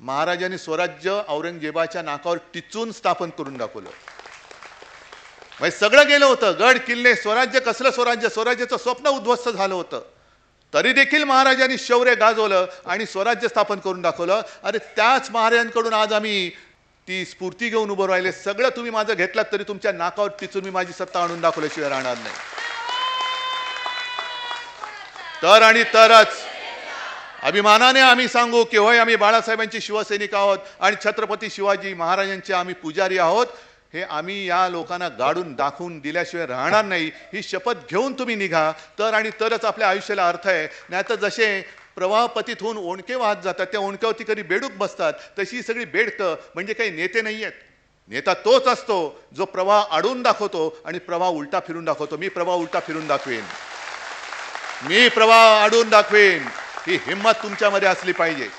महाराजांनी स्वराज्य औरंगजेबाच्या नाकावर टिचून स्थापन करून दाखवलं. म्हणजे सगळं गेलं होतं गड किल्ले स्वराज्य कसलं स्वराज्य? स्वराज्याचं स्वप्न उद्ध्वस्त झालं होतं. तरी देखील महाराजांनी शौर्य गाजवलं आणि स्वराज्य स्थापन करून दाखवलं. अरे त्याच महाराजांकडून आज आम्ही ती स्फूर्ती घेऊन उभं राहिले. सगळं तुम्ही माझं घेतलात तरी तुमच्या नाकावर टिचून मी माझी सत्ता आणून दाखवल्याशिवाय राहणार नाही. तर आणि तरच अभिमानाने आम्ही सांगू की होय आम्ही बाळासाहेबांचे शिवसैनिक आहोत आणि छत्रपती शिवाजी महाराजांचे आम्ही पुजारी आहोत हे आम्ही या लोकांना गाडून दाखवून दिल्याशिवाय राहणार नाही. ही शपथ घेऊन तुम्ही निघा. तर आणि तरच आपल्या आयुष्याला अर्थ आहे. नाहीतर जसे प्रवाहपतीत होऊन ओणके वाहत जातात त्या ओणक्यावरती कधी बेडूक बसतात तशी सगळी बेडकं म्हणजे काही नेते नाही आहेत. नेता तोच असतो जो प्रवाह अडून दाखवतो आणि प्रवाह उलटा फिरून दाखवतो. मी प्रवाह उलटा फिरून दाखवेन. मी प्रवाह अडून दाखवेन. ही हिंमत तुमच्यामध्ये असली पाहिजे.